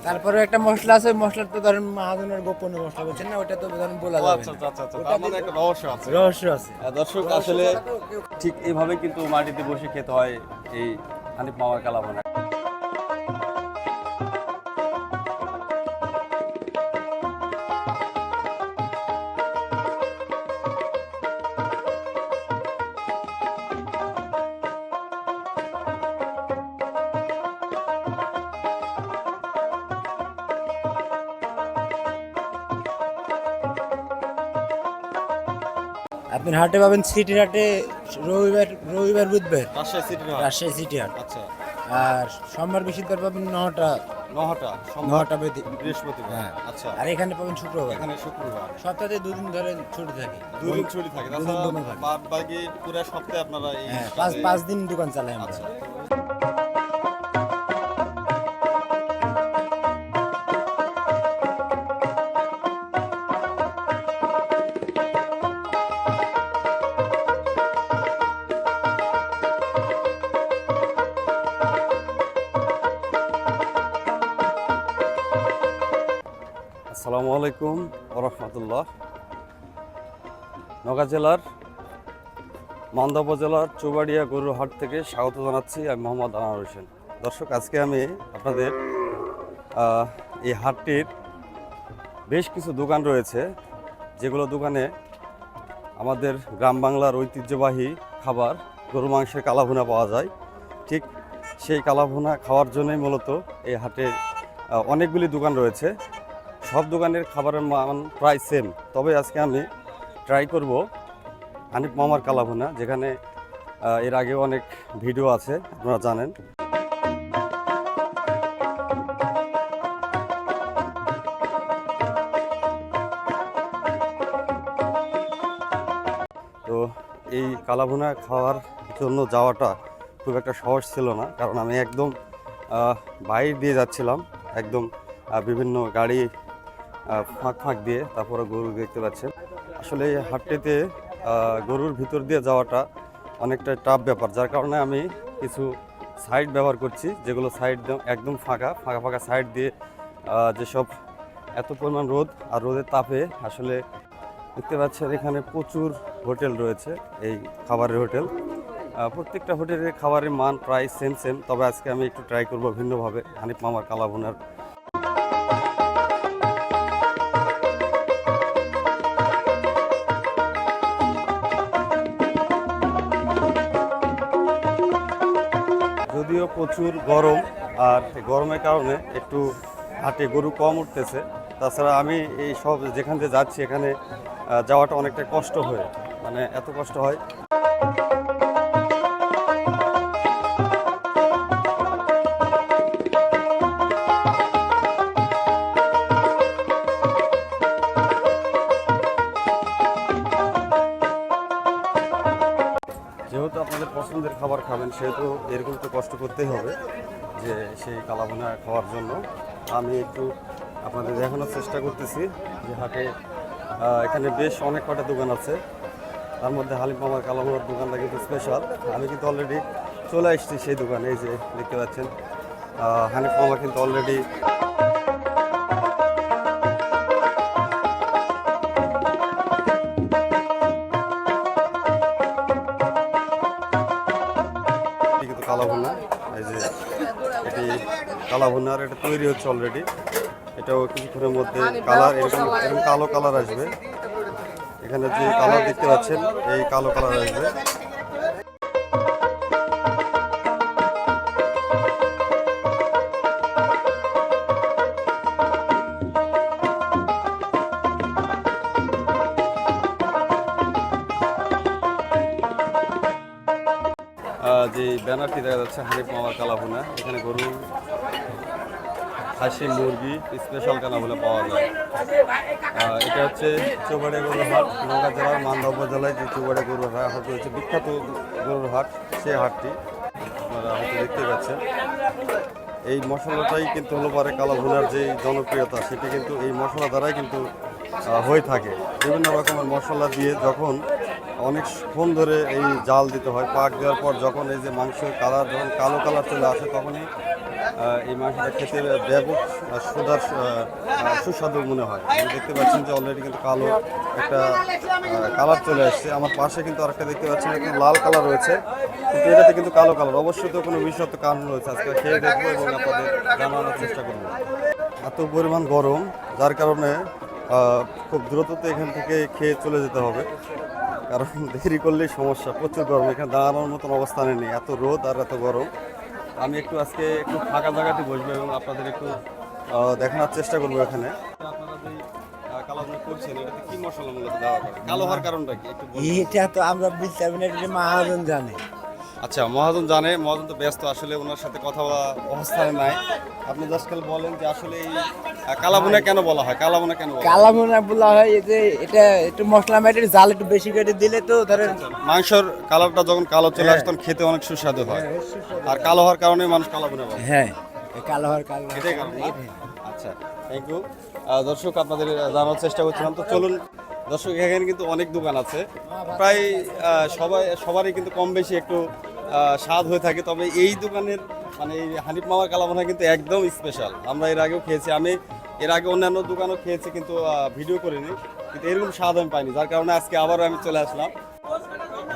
তারপরে একটা মশলা আছে মশলার তো ধরেন মহাজনের গোপনীয় মশলা বলছেন না ওটা তো ধরেন বলা যাবে আচ্ছা আচ্ছা আচ্ছা তার মধ্যে একটা রহস্য আছে। রহস্য আছে। দর্শক আসলে ঠিক এইভাবে কিন্তু মাটিতে বসে খেতে হয় এই হানিফ মামার কালাভুনা হাটে পাবেন সিটি হাটে রবিবার রবিবার বুধবার। রাজশাহী সিটি রাজশাহী সিটি হাট। আচ্ছা। আর সোমবার বৃহস্পতিবার পাবেন নটা নটা বৃহস্পতিবার। হ্যাঁ। আচ্ছা। আর এখানে পাবেন শুক্রবার। এখানে শুক্রবার। সপ্তাহে দুদিন ধরে ছুটি থাকে। দুদিন ছুটি থাকে। দুদিন তাছাড়া দোকান থাকে। বাদ বাকি পুরো সপ্তাহে আপনারা হ্যাঁ পাঁচ পাঁচ দিন দোকান চালায় আমরা। আলাইকুম ওরহমতুল্লাহ। নগা জেলার মান্দা উপজেলার চৌবাড়িয়া গরুর হাট থেকে স্বাগত জানাচ্ছি আমি মোহাম্মদ আনার হোসেন। দর্শক, আজকে আমি আপনাদের এই হাটটির বেশ কিছু দোকান রয়েছে, যেগুলো দোকানে আমাদের গ্রাম বাংলার ঐতিহ্যবাহী খাবার গরু মাংসের কালাভুনা পাওয়া যায়। ঠিক সেই কালাভুনা খাওয়ার জন্যই মূলত এই হাটে অনেকগুলি দোকান রয়েছে। সব দোকানের খাবারের মান প্রায় সেম তবে আজকে আমি ট্রাই করব হানিফ মামার কালাভুনা, যেখানে এর আগে অনেক ভিডিও আছে, আপনারা জানেন। তো এই কালাভুনা খাওয়ার জন্য যাওয়াটা খুব একটা সহজ ছিল না, কারণ আমি একদম বাইরে দিয়ে যাচ্ছিলাম, একদম বিভিন্ন গাড়ি ফাঁক ফাঁক দিয়ে তারপরে গরু দেখতে পাচ্ছেন। আসলে এই হাটটিতে গরুর ভিতর দিয়ে যাওয়াটা অনেকটা টাফ ব্যাপার, যার কারণে আমি কিছু সাইড ব্যবহার করছি, যেগুলো সাইড একদম ফাঁকা ফাঁকা ফাঁকা সাইড দিয়ে যেসব এত পরিমাণ রোদ আর রোদের তাপে আসলে দেখতে পাচ্ছেন এখানে প্রচুর হোটেল রয়েছে, এই খাবারের হোটেল। প্রত্যেকটা হোটেলের খাবারের মান প্রায় সেম সেম তবে আজকে আমি একটু ট্রাই করব ভিন্নভাবে, হানিফ মামার কালাভুনার প্রচুর গরম আর গরমের কারণে একটু হাটে গরু কম উঠতেছে। তাছাড়া আমি এই সব যেখান দিয়ে যাচ্ছি, এখানে যাওয়াটা অনেকটা কষ্ট হয়ে মানে এত কষ্ট হয়। খাবেন সেহেতু এরকম তো কষ্ট করতেই হবে যে সেই কালাভুনা খাওয়ার জন্য। আমি একটু আপনাদের দেখানোর চেষ্টা করতেছি যে হাটে এখানে বেশ অনেক কটা দোকান আছে। তার মধ্যে হালিম মামার কালাভুনার দোকানটা কিন্তু স্পেশাল আমি কিন্তু অলরেডি চলে আসছি সেই দোকানে, এই যে দেখতে পাচ্ছেন। হানিফ মামা কিন্তু অলরেডি কালাভুনার এটা তৈরি হচ্ছে অলরেডি এটাও কিছুক্ষণের মধ্যে কালার এরকম এরকম কালো কালার আসবে। এখানে যে কালার দেখতে পাচ্ছেন, এই কালো কালার আসবে। ব্যানারটি দেখা যাচ্ছে? হানিফ মামার কালাভুনা। এখানে গরু, খাসি, মুরগি স্পেশাল কালাভুনা পাওয়া যায়। এটা হচ্ছে চৌবাড়িয়া গরুর হাট নৌকা জেলার মান্দা জেলায় যে চৌবাড়িয়া গরুর হাট হচ্ছে বিখ্যাত গরুর হাট সেই হাটটি আপনারা হয়তো দেখতে পাচ্ছেন। এই মশলাটাই কিন্তু হলো পারে কালো ভুনার যে জনপ্রিয়তা, সেটি কিন্তু এই মশলা দ্বারাই কিন্তু হয়ে থাকে। বিভিন্ন রকমের মশলা দিয়ে যখন অনেকক্ষণ ধরে এই জাল দিতে হয়, পাক দেওয়ার পর যখন এই যে মাংসের কালার যখন কালো কালার চলে আসে তখনই এই মাংসটা খেতে ব্যাপক সুদার সুস্বাদু মনে হয়। আপনি দেখতে পাচ্ছেন যে অলরেডি কিন্তু কালো একটা কালার চলে আসছে। আমার পাশে কিন্তু আরেকটা দেখতে পাচ্ছেন একটু লাল কালার রয়েছে। কিন্তু এটাতে কিন্তু কালো কালার। অবশ্যই তো কোনো বিশেষত্ব কারণ রয়েছে। আজকে খেয়ে দেখব এবং আপনাদের জানানোর চেষ্টা করব। এত পরিমাণ গরম, যার কারণে খুব দ্রুততে এখান থেকে খেয়ে চলে যেতে হবে। কারণ দেরি করলেই সমস্যা। প্রচুর গরম এখানে দাঁড়ানোর মতন অবস্থানে নেই। এত রোদ আর এত গরম। আমি একটু আজকে একটু ফাঁকা জায়গাতে বসবো এবং আপনাদের একটু দেখানোর চেষ্টা করব এখানে। আপনারা যে কালাভুনা করছেন এটাতে কি মশলা মূলত দেওয়া কালো হওয়ার কারণটা কি? একটু বলুন। এটা তো আমরা বুঝতে না এটা মহাজন জানে। আচ্ছা মহাজন জানে মহাজন তো ব্যস্ত আসলে ওনার সাথে কথা বলা অবস্থানে নাই। আপনি জাস্ট খালি বলেন যে আসলে এই আহ, কালাভুনা কেন বলা হয়? কালাভুনা কেন বলা হয়? কালা মনে বলা হয় এই যে এটা একটু মশলা মেটের জাল একটু বেশি করে দিলে তো ধরেন মাংসর কালারটা যখন কালো চলে আসে তখন খেতে অনেক সুস্বাদু হয়। আর কালো হওয়ার কারণে মানুষ কালাভুনা বলে। হ্যাঁ কালো হওয়ার কারণ। এটাই কারণ আচ্ছা থ্যাংক ইউ দর্শক আপনাদের জানার চেষ্টা করছিলাম। তো চলুন দর্শক এখানে কিন্তু অনেক দোকান আছে। প্রায় আহ, সবাই সবারই কিন্তু কম বেশি একটু স্বাদ হয়ে থাকে। তবে এই দোকানের মানে এই হানিফ মামার কালাভুনা কিন্তু একদম স্পেশাল আমরা এর আগেও খেয়েছি আমি এর আগে অন্যান্য দোকানও খেয়েছি কিন্তু ভিডিও করিনি। কিন্তু এরকম স্বাদ আমি পাইনি যার কারণে আজকে আবারও আমি চলে আসলাম।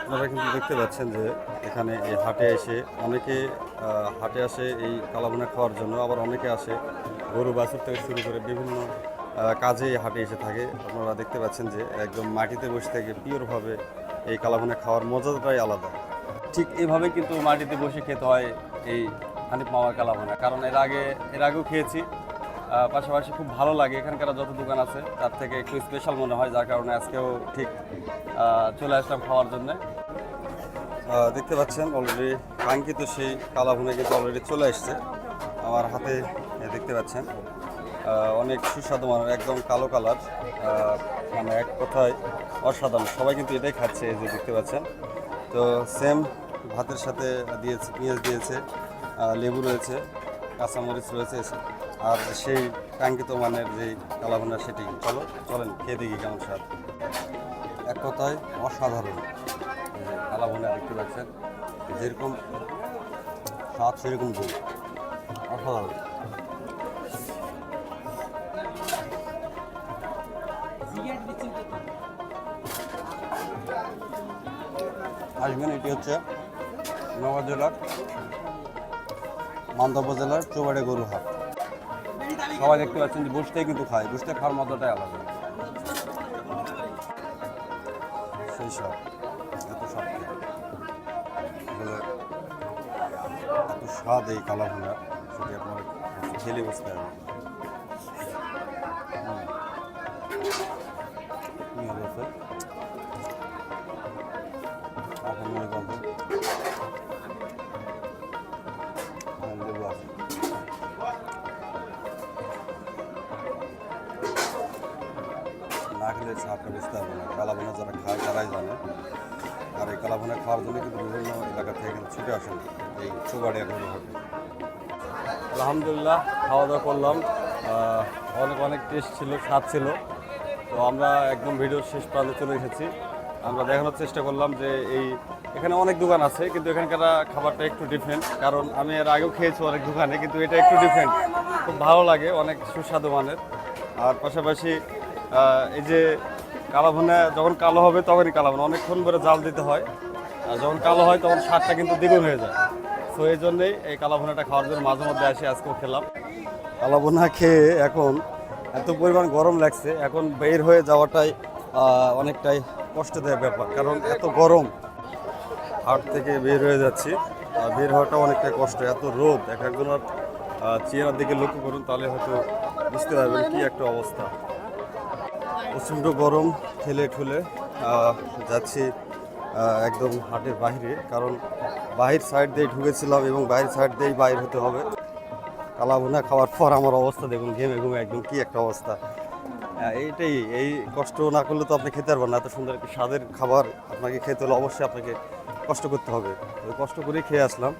আপনারা কিন্তু দেখতে পাচ্ছেন যে এখানে এই হাটে এসে অনেকে হাটে আসে এই কালাভুনা খাওয়ার জন্য আবার অনেকে আসে গরু বাছুর থেকে শুরু করে বিভিন্ন কাজে এই হাটে এসে থাকে। আপনারা দেখতে পাচ্ছেন যে একদম মাটিতে বসে থেকে পিওরভাবে এই কালাভুনা খাওয়ার মজাটাই আলাদা। ঠিক এইভাবে কিন্তু মাটিতে বসে খেতে হয় এই হানিফ মামার কালাভুনা কারণ এর আগে, এর আগেও খেয়েছি। পাশাপাশি খুব ভালো লাগে এখানকার যত দোকান আছে, তার থেকে একটু স্পেশাল মনে হয়, যার কারণে আজকেও ঠিক চলে আসলাম খাওয়ার জন্য। দেখতে পাচ্ছেন অলরেডি কাঙ্ক্ষিত সেই কালাভুনে কিন্তু অলরেডি চলে এসছে। আমার হাতে দেখতে পাচ্ছেন অনেক সুস্বাদু মানের, একদম কালো কালার মানে এক কথায় অসাধারণ। সবাই কিন্তু এটাই খাচ্ছে, এই যে দেখতে পাচ্ছেন। তো সেম ভাতের সাথে দিয়েছে, পেঁয়াজ দিয়েছে লেবু রয়েছে, কাঁচামরিচ রয়েছে আর সেই কাঙ্ক্ষিত মানের যে কালাভুনা সেটি চলো, চলেন, খেয়ে দেখি কেমন স্বাদ। এক কথায় অসাধারণ কালাভুনা দেখতে পাচ্ছেন। যেরকম স্বাদ, সেরকম গুণ অসাধারণ। আসবেন, এটি হচ্ছে নগর জেলার মান্দব জেলার চৌবাড়ি গরু হাট সবাই দেখতে পাচ্ছেন যে বসতেই কিন্তু খায় বসতে খাওয়ার মজাটাই আলাদা। সেই সব, এত? আসলে এত স্বাদ এই কালা ভুনা সেটি আপনার খেলে বসতে হবে খেলে স্বাদটা বুঝতে হবে না কালাভুনা যারা খায়, তারাই জানে। আর এই কালাভুনা খাওয়ার জন্য কিন্তু বিভিন্ন এলাকা থেকে কিন্তু ছুটে আসেন এই চুবাড়িয়া গরু হাটে। আলহামদুলিল্লাহ খাওয়া দাওয়া করলাম অনেক অনেক টেস্ট ছিল, স্বাদ ছিল। তো আমরা একদম ভিডিওর শেষ প্রান্তে চলে এসেছি। আমরা দেখানোর চেষ্টা করলাম যে এই, এখানে অনেক দোকান আছে, কিন্তু এখানকার খাবারটা একটু ডিফারেন্ট কারণ আমি এর আগেও খেয়েছি অনেক দোকানে, কিন্তু এটা একটু ডিফারেন্ট খুব ভালো লাগে, অনেক সুস্বাদু মানের। আর পাশাপাশি এই যে কালো ভুনা, যখন কালো হবে তখনই কালো ভুনা। অনেকক্ষণ ধরে জাল দিতে হয়। আর যখন কালো হয় তখন স্বাদটা কিন্তু দ্বিগুণ হয়ে যায়। তো এই জন্যই এই কালো ভুনাটা খাওয়ার জন্য মাঝে মধ্যে আসি, আজকেও খেলাম। কালো ভুনা খেয়ে এখন এত পরিমাণ গরম লাগছে, এখন বের হয়ে যাওয়াটাই অনেকটাই কষ্টদায়ক ব্যাপার। কারণ এত গরম, হাট থেকে বের হয়ে যাচ্ছি, আর বের হওয়াটা অনেকটাই কষ্ট, এত রোদ। এক একজনের চেহারার দিকে লক্ষ্য করুন, তাহলে হয়তো বুঝতে পারবেন কি একটা অবস্থা। প্রচণ্ড গরম, ঠেলে ঠুলে যাচ্ছি একদম হাটের বাইরে কারণ বাহির সাইড দিয়ে ঢুকেছিলাম এবং বাহির সাইড দিয়েই বাইর হতে হবে। কালাভুনা খাওয়ার পর আমার অবস্থা, দেখুন, ঘেমে ঘুমে একদম কি একটা অবস্থা। এইটাই, এই কষ্ট না করলে তো আপনি খেতে পারবেন না। এত সুন্দর একটা স্বাদের খাবার আপনাকে খেতে হলে অবশ্যই আপনাকে কষ্ট করতে হবে। কষ্ট করেই খেয়ে আসলাম।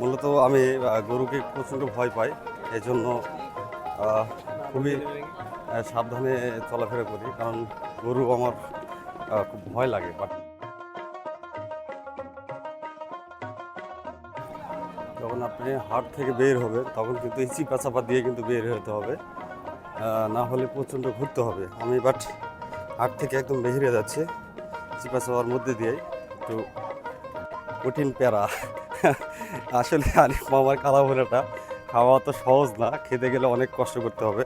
মূলত আমি গরুকে প্রচণ্ড ভয় পাই। এই জন্য খুবই সাবধানে চলাফেরা করি, কারণ গরু আমার খুব ভয় লাগে যখন আপনি হাট থেকে বের হবেন তখন কিন্তু এই চিপা দিয়ে কিন্তু বের হতে হবে না হলে প্রচণ্ড ঘুরতে হবে। আমি বাট হাট থেকে একদম বেরিয়ে যাচ্ছে চিপা চাপার মধ্যে দিয়ে একটু কঠিন প্যারা। আসলে আরিফ মামার কালা ভুনাটা খাওয়া তো সহজ না, খেতে গেলে অনেক কষ্ট করতে হবে।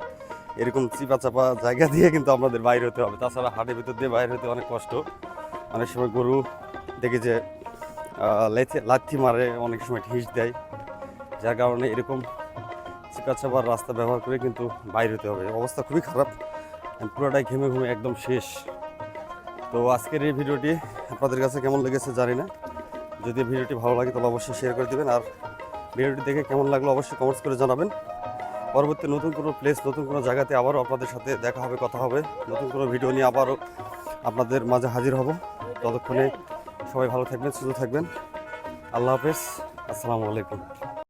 এরকম চিপা চাপা জায়গা দিয়ে কিন্তু আমাদের বাইরে হতে হবে। তাছাড়া হাটের ভিতর দিয়ে বাইরে হতে অনেক কষ্ট। অনেক সময় গরু দেখি যে লেথি- মারে, অনেক সময় ঠিস দেয়। যার কারণে এরকম চিপা চাপার রাস্তা ব্যবহার করে কিন্তু বাইরে হতে হবে। অবস্থা খুবই খারাপ। পুরোটাই ঘেমে ঘুমে একদম শেষ। তো আজকের এই ভিডিওটি আপনাদের কাছে কেমন লেগেছে জানি না। যদি ভিডিওটি ভালো লাগে তাহলে অবশ্যই শেয়ার করে দেবেন। আর ভিডিওটি দেখে কেমন লাগল অবশ্যই কমেন্টস করে জানাবেন। পরবর্তী নতুন কোনো প্লেস নতুন কোনো জায়গাতে আবারও আপনাদের সাথে দেখা হবে, কথা হবে। নতুন কোনো ভিডিও নিয়ে আবারও আপনাদের মাঝে হাজির হব। ততক্ষণে সবাই ভালো থাকবেন, সুস্থ থাকবেন। আল্লাহ হাফেজ। আসসালামু আলাইকুম।